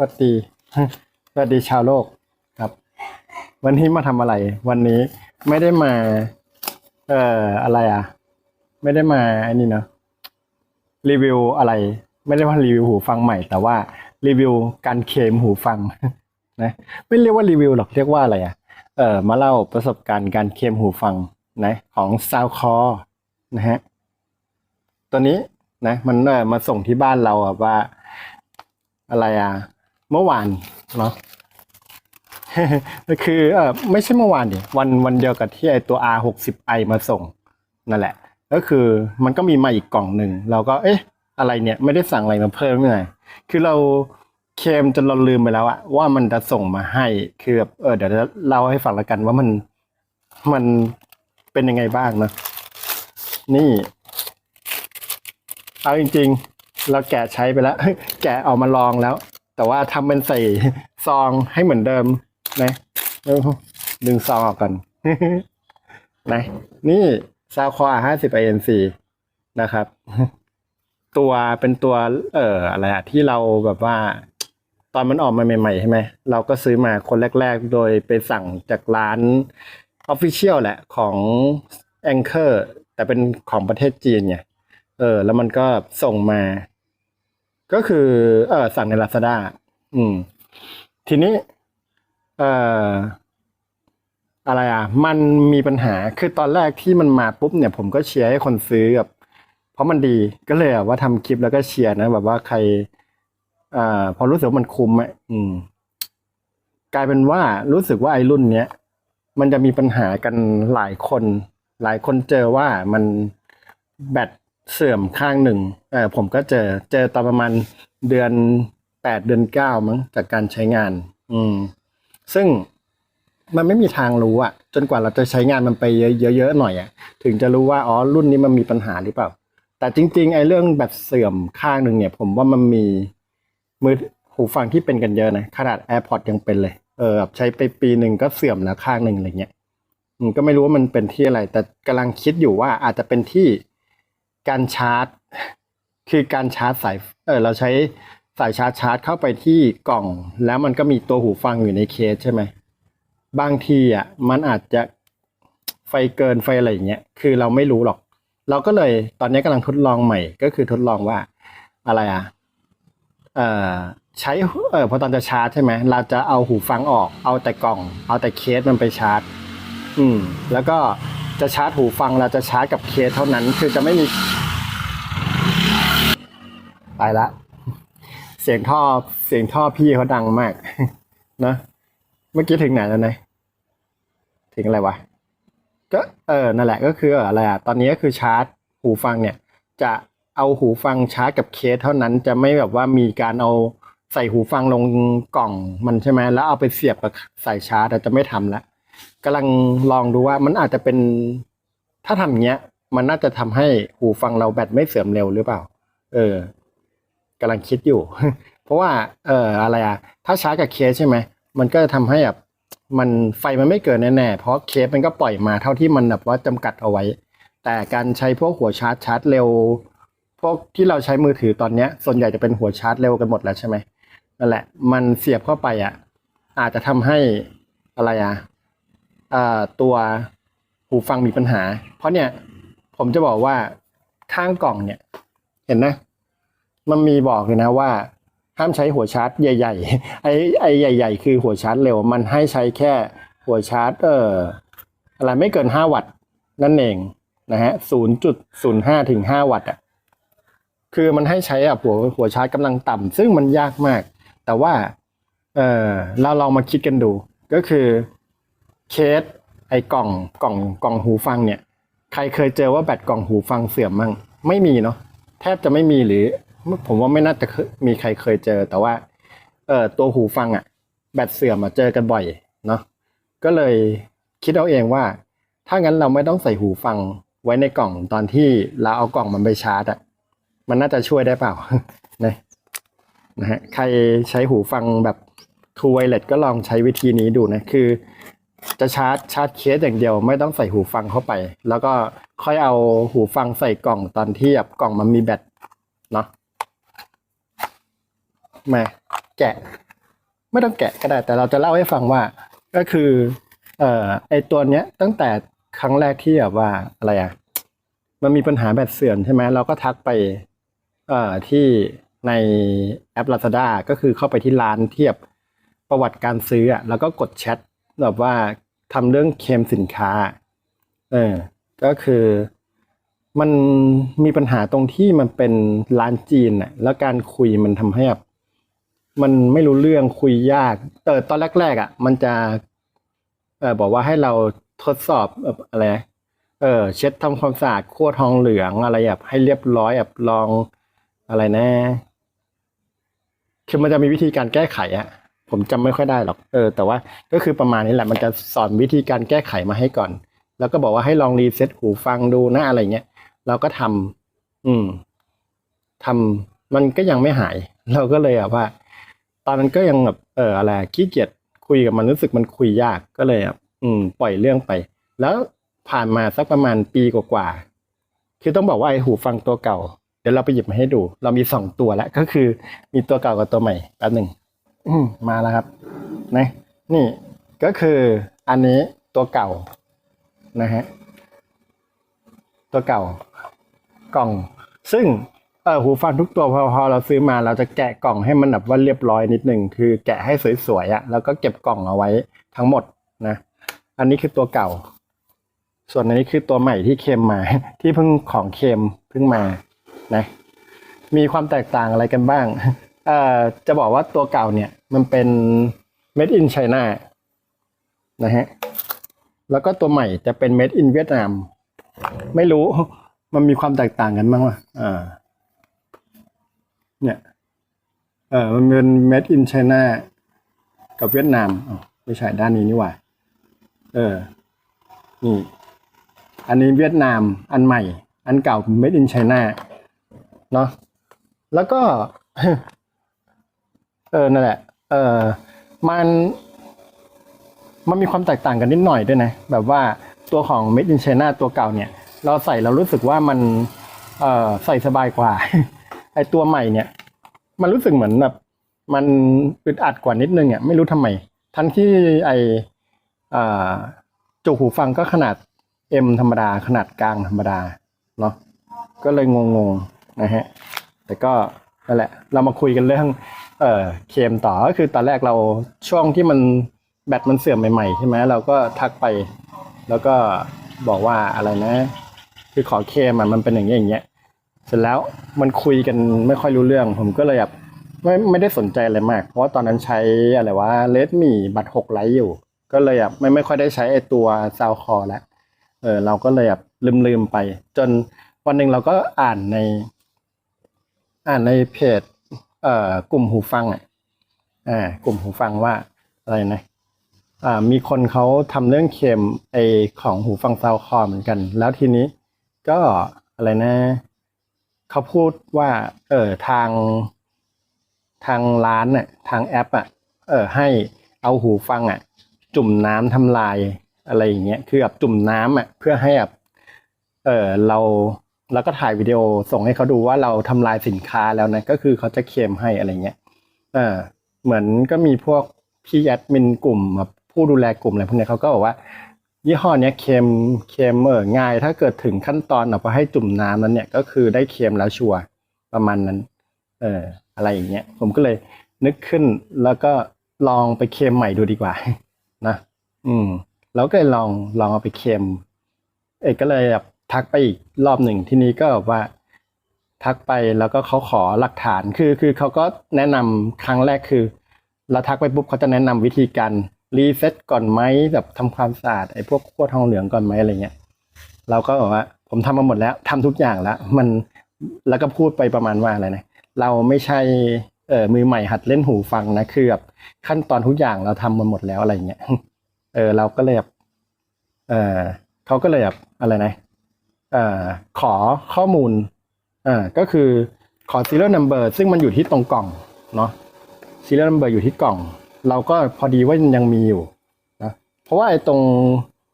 สวัสดีสวัสดีชาวโลกครับ วันนี้มาทำอะไร วันนี้ไม่ได้มา เอ่ออะไรอะ ไม่ได้มาอันนี้เนาะรีวิวอะไร ไม่ได้ว่ารีวิวหูฟังใหม่ แต่ว่ารีวิวการเคมหูฟังนะไม่เรียกว่ารีวิวหรอกเรียกว่าอะไรอะ เอ่อมาเล่าประสบการณ์การเคมหูฟังนะของซาวคอนะฮะตัวนี้นะ มันเออมาส่งที่บ้านเราอะว่าอะไรอะ เมื่อวานเนาะคือเออไม่ใช่เมื่อวานดิวันวันเดียวกับที่ไอตัว R 6 0 i มาส่งนั่นแหละ ก็คือมันก็มีมาอีกกล่องหนึ่งเราก็เอ๊ะ อะไรเนี่ยไม่ได้สั่งอะไรมาเพิ่มเมื่อไหร่คือเราเคมจนเราลืมไปแล้วอะว่ามันจะส่งมาให้คือแบบเออเดี๋ยวจะเล่าให้ฟังละกันว่ามันมันเป็นยังไงบ้างเนะนี่เอาจริง ๆ เราแกะใช้ไปแล้ว แกะเอามาลองแล้ว แต่ว่าทำเป็นใส่ซองให้เหมือนเดิมนะดึงซองออกก่อนนะนี่ซาวคอห้าสิบไอเอ็นซีนะครับ ตัวเป็นตัว เอ่ออะไรอะที่เราแบบว่า ตอนมันออกมาใหม่ๆใช่ไหมเราก็ซื้อมาคนแรก ๆ โดยไปสั่งจากร้านออฟฟิเชียลแหละของ Anchor แต่เป็นของประเทศจีนไงเออ แล้วมันก็ส่งมา ก็คือเออสั่งใน Lazada อืม ทีนี้ เอ่อ อะไรอะ มันมีปัญหาคือตอนแรกที่มันมาปุ๊บเนี่ย ผมก็เชียร์ให้คนซื้อแบบเพราะมันดีก็เลยอะว่าทำคลิปแล้วก็เชียร์นะแบบว่าใคร อ่า พอรู้สึกว่ามันคุ้มอะอืม กลายเป็นว่ารู้สึกว่าไอ้รุ่นเนี้ยมันจะมีปัญหากันหลายคน หลายคนเจอว่ามันแบต เสื่อมข้างหนึ่งเออผมก็เจอเจอตอนประมาณเดือนแปดเดือนเก้ามั้งจากการใช้งาน อืม ซึ่งมันไม่มีทางรู้อะจนกว่าเราจะใช้งานมันไปเยอะๆหน่อยอะถึงจะรู้ว่าอ๋อรุ่นนี้มันมีปัญหาหรือเปล่า แต่จริง ๆ ไอ้เรื่องแบตเสื่อมข้างหนึ่งเนี่ย ผมว่ามันมีมือหูฟังที่เป็นกันเยอะนะขนาด AirPods ยังเป็นเลย เออใช้ไปปีหนึ่งก็เสื่อมแล้วข้างหนึ่งอะไรเงี้ยอืมก็ไม่รู้ว่ามันเป็นที่อะไร แต่กำลังคิดอยู่ว่าอาจจะเป็นที่ การชาร์จ คือการชาร์จสายเออเราใช้สายชาร์จชาร์จเข้าไปที่กล่อง แล้วมันก็มีตัวหูฟังอยู่ในเคสใช่ไหมบางทีอะมันอาจจะไฟเกินไฟอะไรอย่างเงี้ยคือเราไม่รู้หรอก เราก็เลยตอนนี้กำลังทดลองใหม่ ก็คือทดลองว่าอะไรอะเอ่อใช้เออพอตอนจะชาร์จใช่ไหมเราจะเอาหูฟังออก เอาแต่กล่อง เอาแต่เคสมันไปชาร์จ อืม แล้วก็ จะชาร์จหูฟังเราจะชาร์จกับเคสเท่านั้น คือจะไม่มี ไปละ เสียงท่อเสียงท่อพี่เขาดังมากนะเมื่อกี้ถึงไหนแล้วนะถึงอะไรวะก็เออนั่นแหละก็คืออะไรอะตอนนี้ก็คือชาร์จหูฟังเนี่ย จะเอาหูฟังชาร์จกับเคสเท่านั้นจะไม่แบบว่ามีการเอาใส่หูฟังลงกล่องมันใช่ไหมแล้วเอาไปเสียบกับสายชาร์จจะไม่ทำละ กำลังลองดูว่ามันอาจจะเป็นถ้าทำอย่างเงี้ย มันน่าจะทำให้หูฟังเราแบตไม่เสื่อมเร็วหรือเปล่า เออกำลังคิดอยู่ เพราะว่า เอออะไรอะถ้าชาร์จกับเคสใช่ไหมมันก็จะทำให้แบบมันไฟมันไม่เกินแน่ๆ เพราะเคสมันก็ปล่อยมาเท่าที่มันแบบว่าจำกัดเอาไว้ แต่การใช้พวกหัวชาร์จชาร์จเร็ว พวกที่เราใช้มือถือตอนเนี้ย ส่วนใหญ่จะเป็นหัวชาร์จเร็วกันหมดแล้วใช่ไหมนั่นแหละ มันเสียบเข้าไปอะ อาจจะทำให้อะไรอะอ่า ตัวหูฟังมีปัญหา เพราะเนี่ยผมจะบอกว่าข้างกล่องเนี่ย เห็นนะ มันมีบอกเลยนะว่า ห้ามใช้หัวชาร์จใหญ่ ๆ ไอ้ไอ้ใหญ่ ๆ คือหัวชาร์จเร็ว มันให้ใช้แค่หัวชาร์จ เอออะไรไม่เกินห้าวัตต์นั่นเองนะฮะศูนย์จุดศูนย์ห้าถึงห้าวัตต์อะ คือมันให้ใช้อะหัวหัวชาร์จกำลังต่ำซึ่งมันยากมาก แต่ว่า เออเราลองมาคิดกันดู ก็คือ เคสไอ้กล่องกล่องกล่องหูฟังเนี่ย ใครเคยเจอว่าแบตกล่องหูฟังเสื่อมมั่งไม่มีเนาะแทบจะไม่มีหรือ ผมว่าไม่น่าจะมีใครเคยเจอ แต่ว่าเออตัวหูฟังอะแบตเสื่อมมาเจอกันบ่อยเนาะก็เลยคิดเอาเองว่า ถ้างั้นเราไม่ต้องใส่หูฟังไว้ในกล่องตอนที่เราเอากล่องมันไปชาร์จอะมันน่าจะช่วยได้เปล่านะนะฮะใครใช้หูฟังแบบ True Wireless ก็ลองใช้วิธีนี้ดูนะ คือ จะชาร์จชาร์จเคสอย่างเดียว ไม่ต้องใส่หูฟังเข้าไป แล้วก็ค่อยเอาหูฟังใส่กล่องตอนที่แบบกล่องมันมีแบตเนาะมาแกะ ไม่ต้องแกะก็ได้ แต่เราจะเล่าให้ฟังว่า ก็คือ เอ่อไอตัวเนี้ย ตั้งแต่ครั้งแรกที่แบบว่าอะไรอะมันมีปัญหาแบตเสื่อมใช่ไหมเราก็ทักไป เอ่อที่ในแอป Lazada ก็คือเข้าไปที่ร้านเทียบประวัติการซื้ออะแล้วก็กดแชท แบบว่าทำเรื่องเคมสินค้า เออ ก็คือมันมีปัญหาตรงที่มันเป็นร้านจีนอะแล้วการคุยมันทำให้แบบมันไม่รู้เรื่องคุยยาก แต่ตอนแรกๆอะ มันจะเออบอกว่าให้เราทดสอบอะไร เออ เช็ดทำความสะอาดขั้วทองเหลืองอะไรแบบให้เรียบร้อยแบบลองอะไรนะ คือมันจะมีวิธีการแก้ไขอะ ผมจำไม่ค่อยได้หรอกเออแต่ว่าก็คือประมาณนี้แหละมันจะสอนวิธีการแก้ไขมาให้ก่อน แล้วก็บอกว่าให้ลองรีเซ็ตหูฟังดูนะอะไรเงี้ยเราก็ทำอืมทำมันก็ยังไม่หาย เราก็เลยแบบว่า ตอนนั้นก็ยังแบบเอออะไรขี้เกียจคุยกับมันรู้สึกมันคุยยากก็เลยแบบอืม ปล่อยเรื่องไป แล้วผ่านมาสักประมาณปีกว่าๆคือต้องบอกว่าไอ้หูฟังตัวเก่า เดี๋ยวเราไปหยิบมาให้ดู เรามีสองตัวแล้วก็คือมีตัวเก่ากับตัวใหม่แป๊บหนึ่ง อืมมาแล้วครับนะนี่ก็คืออันนี้ตัวเก่านะฮะตัวเก่ากล่อง ซึ่งเออหูฟังทุกตัวพอพอเราซื้อมาเราจะแกะกล่องให้มันแบบว่าเรียบร้อยนิดหนึ่งคือแกะให้สวยๆอะ่ะแล้วก็เก็บกล่องเอาไว้ทั้งหมดนะ อันนี้คือตัวเก่า ส่วนอันนี้คือตัวใหม่ที่เค็มมา ที่เพิ่งของเค็มเพิ่งมานะมีความแตกต่างอะไรกันบ้าง จะบอกว่าตัวเก่าเนี่ยมันเป็น made in China นะฮะ แล้วก็ตัวใหม่จะเป็น made in เวียดนาม ไม่รู้มันมีความแตกต่างกันบ้างวะอ่า เนี่ย เออมันเป็น made in China กับเวียดนามอ๋อไม่ใช่ด้านนี้นี่หว่า เออ นี่ อันนี้เวียดนาม อันใหม่ อันเก่า made in China เนาะ แล้วก็ เออนั่นแหละ เออมันมันมีความแตกต่างกันนิดหน่อยด้วยนะ แบบว่าตัวของ Made in China ตัวเก่าเนี่ย เราใส่เรารู้สึกว่ามันเออใส่สบายกว่า ไอตัวใหม่เนี่ย มันรู้สึกเหมือนแบบมันอึดอัดกว่านิดนึงอะไม่รู้ทำไม ทั้งที่ไออ่าจุกหูฟังก็ขนาด M ธรรมดา ขนาดกลางธรรมดาเนาะก็เลยงงๆนะฮะ แต่ก็นั่นแหละ เรามาคุยกันเรื่อง เอ่อเคมต่อก็คือตอนแรกเราช่วงที่มันแบตมันเสื่อมใหม่ๆใช่ไหมเราก็ทักไป แล้วก็บอกว่าอะไรนะ คือขอเคมอะมันเป็นอย่างเงี้ยอย่างเงี้ยเสร็จแล้วมันคุยกันไม่ค่อยรู้เรื่อง ผมก็เลยแบบไม่ไม่ได้สนใจอะไรมาก เพราะว่าตอนนั้นใช้อะไรว่าเลดมี่บัตรหกไลท์อยู่ ก็เลยแบบไม่ไม่ค่อยได้ใช้ไอตัวซาวคอแล้วเออเราก็เลยแบบลืมลืมๆไป จนวันหนึ่งเราก็อ่านใน อ่านในเพจ เอ่อกลุ่มหูฟังอะอ่ากลุ่มหูฟังว่าอะไรนะอ่ามีคนเขาทำเรื่องเคมไอของหูฟังซาวคอเหมือนกัน แล้วทีนี้ก็อะไรนะเขาพูดว่าเออทางทางร้านน่ะทางแอปอะเออให้เอาหูฟังอะ จุ่มน้ำทำลายอะไรอย่างเงี้ยคือแบบจุ่มน้ำอะเพื่อให้แบบเออเรา แล้วก็ถ่ายวิดีโอส่งให้เขาดูว่าเราทำลายสินค้าแล้วนะก็คือเขาจะเคลมให้อะไรเงี้ยเออเหมือนก็มีพวกพี่แอดมินกลุ่มแบบผู้ดูแลกลุ่มอะไรพวกนี้เขาก็บอกว่า ยี่ห้อเนี้ยเค็มเค็มเออง่าย ถ้าเกิดถึงขั้นตอนเอาไปให้จุ่มน้ำนั้นเนี่ยก็คือได้เค็มแล้วชัวร์ประมาณนั้น เออ อะไรอย่างเงี้ย ผมก็เลยนึกขึ้นแล้วก็ลองไปเค็มใหม่ดูดีกว่า นะ อืม แล้วก็เลยลองลองเอาไปเค็มเอกก็เลยแบบ ทักไปอีกรอบหนึ่งทีนี้ก็ว่าทักไปแล้วก็เขาขอหลักฐานคือคือเขาก็แนะนำครั้งแรกคือ เราทักไปปุ๊บเขาจะแนะนำวิธีการรีเซ็ตก่อนไหมแบบทำความสะอาดไอ้พวกขั้วทองเหลืองก่อนไหมอะไรเงี้ยเราก็บอกว่าผมทำมาหมดแล้วทำทุกอย่างแล้ว มันแล้วก็พูดไปประมาณว่าอะไรนะเราไม่ใช่เออมือใหม่หัดเล่นหูฟังนะคือแบบขั้นตอนทุกอย่างเราทำมาหมดแล้วอะไรเงี้ยเออเราก็เลยแบบเออเขาก็เลยแบบอะไรนะเอ่อ ขอข้อมูลเอ่อก็คือขอ serial number ซึ่งมันอยู่ที่ตรงกล่องเนาะ serial number อยู่ที่กล่อง เราก็พอดีว่ายังมีอยู่นะเพราะว่าไอ้ตรง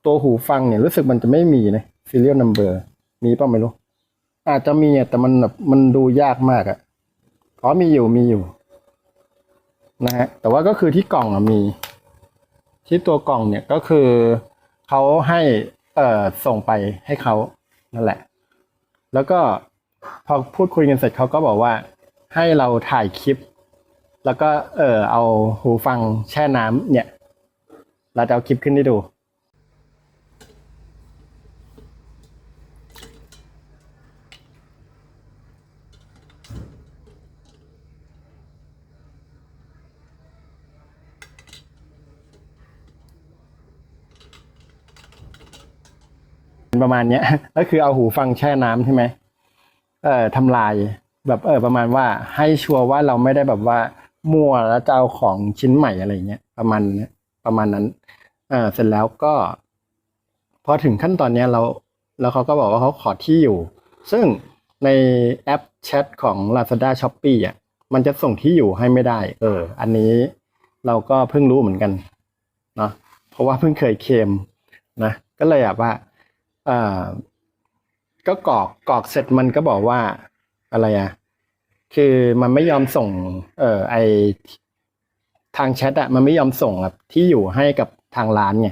ตัวหูฟังเนี่ยรู้สึกมันจะไม่มีนะ serial number มีป่ะไม่รู้ อาจจะมีแต่มันแบบมันดูยากมากอะอ๋อมีอยู่มีอยู่นะฮะแต่ว่าก็คือที่กล่องอะมี ที่ตัวกล่องเนี่ยก็คือเขาให้เอ่อส่งไปให้เขา นั่นแหละ แล้วก็พอพูดคุยกันเสร็จเขาก็บอกว่า ให้เราถ่ายคลิป แล้วก็เออเอาหูฟังแช่น้ำเนี่ย เราจะเอาคลิปขึ้นให้ดู ประมาณเนี้ยก็คือเอาหูฟังแช่น้ำใช่ไหมเอ่อทำลายแบบเออประมาณว่าให้ชัวร์ว่าเราไม่ได้แบบว่ามั่วแล้วจะเอาของชิ้นใหม่อะไรเงี้ยประมาณเนี้ยประมาณนั้นเออเสร็จแล้วก็ พอถึงขั้นตอนเนี้ยเรา แล้วเขาก็บอกว่าเขาขอที่อยู่ ซึ่งในแอปแชทของ Lazada s h o p e e อะมันจะส่งที่อยู่ให้ไม่ได้ เออ อันนี้เราก็เพิ่งรู้เหมือนกันเนาะเพราะว่าเพิ่งเคยเคมนะก็เลยแบบว่า อ่อก็กรอกกรอกเสร็จมันก็บอกว่าอะไรอะคือมันไม่ยอมส่ง เอ่อไอทางแชทอะมันไม่ยอมส่งแบบที่อยู่ให้กับทางร้านไง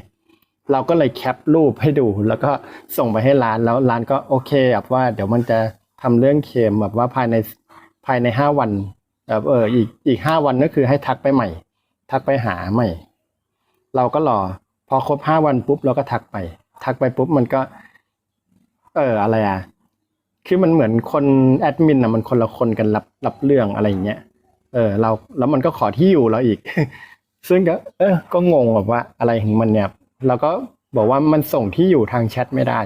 เราก็เลยแคปรูปให้ดู แล้วก็ส่งไปให้ร้านแล้วร้านก็โอเคแบบว่า เดี๋ยวมันจะทำเรื่องเคมแบบว่าภายในภายในห้าวันแบบเอออีกอีกห้าวันก็คือให้ทักไปใหม่ ทักไปหาใหม่ เราก็รอ พอครบห้าวันปุ๊บเราก็ทักไป ทักไปปุ๊บมันก็ เอออะไรอะคือมันเหมือนคนแอดมินอะมันคนละคนกันรับรับเรื่องอะไรอย่างเงี้ยเออ เราแล้วมันก็ขอที่อยู่เราอีก ซึ่งก็ เออ ก็งงแบบว่าอะไรของมันเนี่ยเราก็บอกว่ามันส่งที่อยู่ทางแชทไม่ได้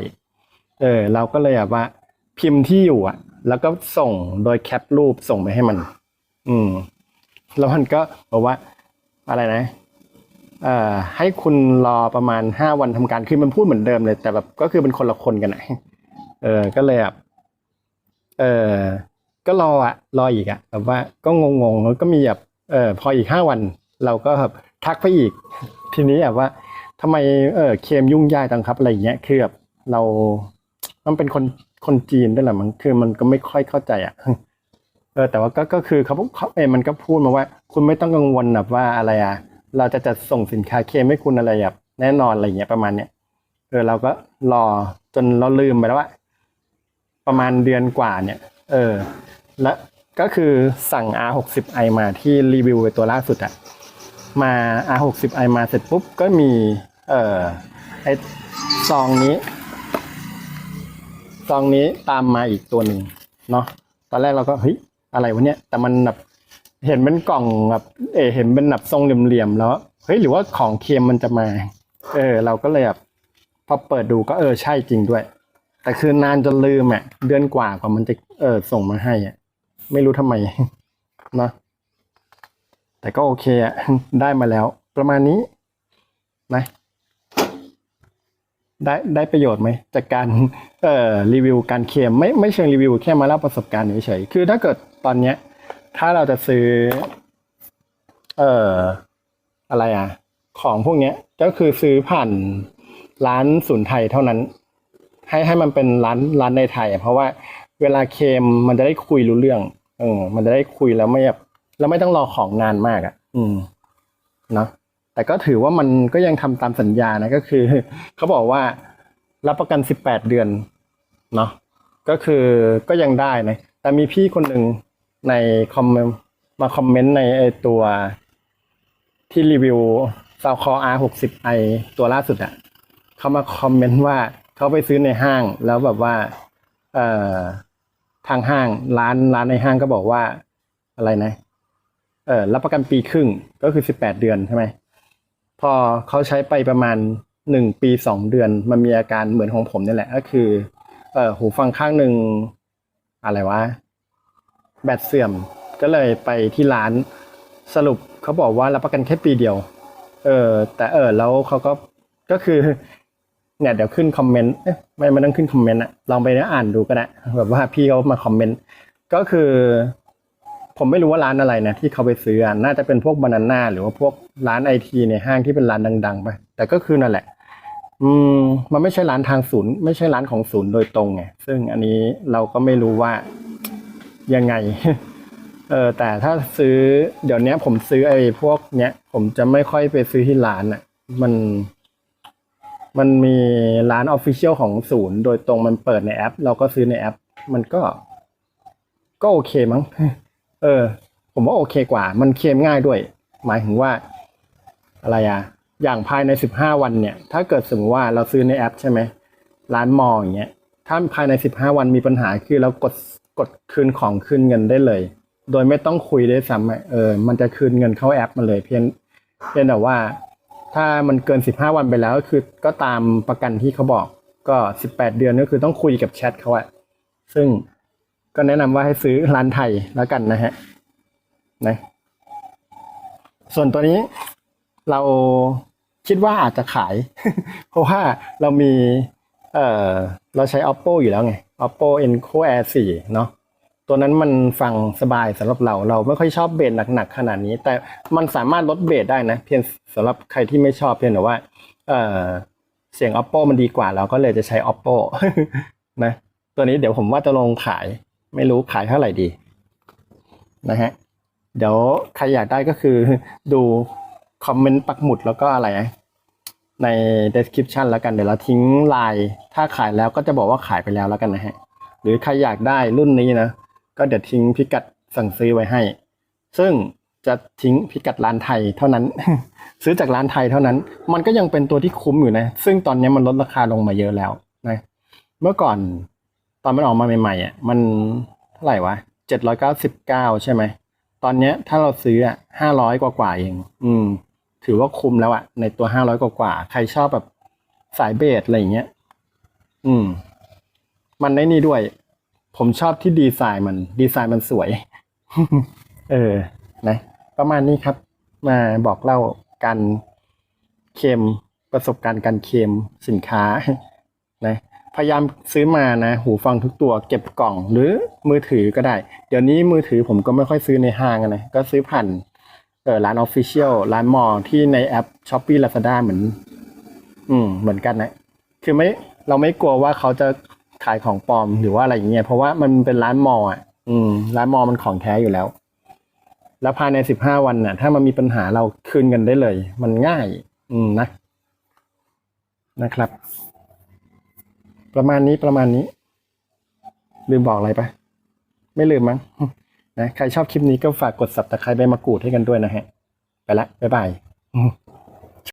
เออ เราก็เลยแบบว่า พิมพ์ที่อยู่อะ แล้วก็ส่งโดยแคปรูปส่งไปให้มัน อืม แล้วมันก็บอกว่าอะไรนะ เอ่อให้คุณรอประมาณห้าวันทำการคือมันพูดเหมือนเดิมเลย แต่แบบก็คือเป็นคนละคนกันอะเออก็เลยแบบเออก็รออะรออีกอะแบบว่าก็งงๆแล้วก็มีแบบเออพออีกห้าวัน เราก็แบบทักไปอีก ทีนี้แบบว่าทำไมเออเคมยุ่งยากจังครับอะไรอย่างเงี้ยคือแบบเรามันเป็นคนคนจีนด้วยแหละมันคือมันก็ไม่ค่อยเข้าใจอะเออแต่ว่าก็ก็คือเขาเขาเออมันก็พูดมาว่า คุณไม่ต้องกังวลแบบว่าอะไรอะ เราจะจัดส่งสินค้าเคมให้คุณอะไรแบบแน่นอนอะไรเงี้ยประมาณเนี้ยเออเราก็รอจนเราลืมไปแล้วว่าประมาณเดือนกว่าเนี่ย เออ และก็คือสั่ง R60i มาที่รีวิวไปตัวล่าสุดอะมา R60i มาเสร็จปุ๊บก็มี เอ่อไอซองนี้ ซองนี้ตามมาอีกตัวหนึ่งเนาะตอนแรกเราก็เฮ้ยอะไรวะเนี่ยแต่มันแบบ เห็นเป็นกล่องแบบเออเห็นเป็นแบบทรงเหลี่ยมๆแล้วเฮ้ยหรือว่าของเค็มมันจะมา เออ เราก็เลยแบบพอเปิดดูก็เออใช่จริงด้วย แต่คือนานจนลืมอะเดือนกว่ากว่ามันจะเออส่งมาให้อะ ไม่รู้ทำไมเนาะแต่ก็โอเคอะได้มาแล้ว ประมาณนี้นะได้ได้ประโยชน์ไหมจากการเอ่อรีวิวการเคลมไม่ไม่เชิงรีวิวแค่มาเล่าประสบการณ์เฉยๆคือถ้าเกิดตอนเนี้ย ถ้าเราจะซื้อ เอ่อ อะไรอะ ของพวกเนี้ย ก็คือซื้อผ่านร้านศูนย์ไทยเท่านั้น ให้ให้มันเป็นร้านร้านในไทย เพราะว่าเวลาเคมมันจะได้คุยรู้เรื่อง เออ มันจะได้คุยแล้วไม่แบบแล้วไม่ต้องรอของนานมากอะ อืม เนาะแต่ก็ถือว่ามันก็ยังทำตามสัญญานะก็คือเขาบอกว่ารับประกัน18เดือน เนาะก็คือก็ยังได้นะแต่มีพี่คนหนึ่ง ในคอมมาคอมเมนต์ในไอตัวที่รีวิวซาวคอ R60i ตัวล่าสุดอะเขามาคอมเมนต์ว่าเขาไปซื้อในห้างแล้วแบบว่า เอ่อทางห้างร้านร้านในห้างก็บอกว่าอะไรนะ เออรับประกันปีครึ่งก็คือ18เดือนใช่ไหมพอเขาใช้ไปประมาณหนึ่งปีสองเดือน มันมีอาการเหมือนของผมนี่แหละ ก็คือ เออหูฟังข้างหนึ่งอะไรวะ แบตเสื่อมก็เลยไปที่ร้านสรุปเขาบอกว่ารับประกันแค่ปีเดียว เออ แต่เออแล้วเขาก็ก็คือ เนี่ยเดี๋ยวขึ้นคอมเมนต์เอ๊ะไม่ไม่ต้องขึ้นคอมเมนต์อะลองไปอ่านดูก็ได้แบบว่าพี่เขามาคอมเมนต์ก็คือ ผมไม่รู้ว่าร้านอะไรนะที่เขาไปซื้ออะน่าจะเป็นพวกบานาน่าหรือว่าพวกร้านไอทีในห้างที่เป็นร้านดังๆไปแต่ก็คือนั่นแหละ อืม มันไม่ใช่ร้านทางศูนย์ ไม่ใช่ร้านของศูนย์โดยตรงไงซึ่งอันนี้เราก็ไม่รู้ว่า ยังไง เออแต่ถ้าซื้อเดี๋ยวนี้ผมซื้อไอ้พวกเนี้ย ผมจะไม่ค่อยไปซื้อที่ร้านอะ มัน มันมีร้านออฟฟิเชียลของศูนย์ โดยตรงมันเปิดในแอป เราก็ซื้อในแอป มันก็ ก็โอเคมั้ง เออ ผมว่าโอเคกว่า มันเคลมง่ายด้วย หมายถึงว่า อะไรอะอย่างภายในสิบห้าวันเนี่ย ถ้าเกิดสมมติว่าเราซื้อในแอปใช่ไหมร้านมออย่างเงี้ยถ้าภายในสิบห้าวันมีปัญหาคือเรากด กดคืนของคืนเงินได้เลย โดยไม่ต้องคุยได้วยซ้ำเออ มันจะคืนเงินเข้าแอปมาเลยเพียงเพียงแต่ว่า ถ้ามันเกินสิบห้าวันไปแล้วก็คือก็ตามประกันที่เขาบอกก็สิบแปดเดือนก็คือต้องคุยกับแชทเขาอะซึ่งก็แนะนำว่าให้ซื้อร้านไทยแล้วกันนะฮะนะส่วนตัวนี้เราคิดว่าอาจจะขาย เพราะว่าเรามี เออเราใช้ oppo อยู่แล้วไง oppo enco air 4 เนาะตัวนั้นมันฟังสบายสำหรับเราเราไม่ค่อยชอบเบสหนักๆขนาดนี้ แต่มันสามารถลดเบสได้นะ เพียงสำหรับใครที่ไม่ชอบเพียงแต่ว่าเออเสียง oppo มันดีกว่าเราก็เลยจะใช้ oppo นะตัวนี้เดี๋ยวผมว่าจะลงขาย ไม่รู้ขายเท่าไหร่ดี นะฮะเดี๋ยวใครอยากได้ก็คือดูคอมเมนต์ปักหมุดแล้วก็อะไรนะ ใน description แล้วกันเดี๋ยวเราทิ้งไลน์ถ้าขายแล้วก็จะบอกว่าขายไปแล้วแล้วกันนะฮะหรือใครอยากได้รุ่นนี้นะ ก็เดี๋ยวทิ้งพิกัดสั่งซื้อไว้ให้ ซึ่งจะทิ้งพิกัดร้านไทยเท่านั้น ซื้อจากร้านไทยเท่านั้น มันก็ยังเป็นตัวที่คุ้มอยู่นะ ซึ่งตอนนี้มันลดราคาลงมาเยอะแล้วนะเมื่อก่อนตอนมันออกมาใหม่ๆอะมันเท่าไหร่วะเจ็ดร้อยเก้าสิบเก้าใช่ไหมตอนเนี้ยถ้าเราซื้ออะห้าร้อยกว่าๆเอง อืม ถือว่าคุ้มแล้วอะในตัวห้าร้อยกว่า ใครชอบแบบสายเบสอะไรอย่างเงี้ย อืม มันในนี่ด้วย ผมชอบที่ดีไซน์มัน ดีไซน์มันสวย เออ นะ ประมาณนี้ครับ มาบอกเล่าการเคมประสบการณ์การเคมสินค้า นะ พยายามซื้อมานะ หูฟังทุกตัวเก็บกล่องหรือมือถือก็ได้ เดี๋ยวนี้มือถือผมก็ไม่ค่อยซื้อในห้างนะ ก็ซื้อผ่าน เออร้านออฟฟิเชียลร้านมอที่ในแอป s h อ p e e Lazada เหมือน อืม เหมือนกันนะ คือไม่เราไม่กลัวว่าเขาจะขายของปลอมหรือว่าอะไรอย่างเงี้ยเพราะว่ามันเป็นร้านมออะ อืม ร้านมอมันของแท้อยู่แล้ว แล้วภายในสิบห้าวันน่ะ ถ้ามันมีปัญหาเราคืนเงินได้เลย มันง่าย อืมนะนะครับ ประมาณนี้ประมาณนี้ ลืมบอกอะไรปะไม่ลืมมั้ง นะใครชอบคลิปนี้ก็ฝากกดสับตะไคร้ใบมะกรูดให้กันด้วยนะฮะ ไปละ บ๊ายบาย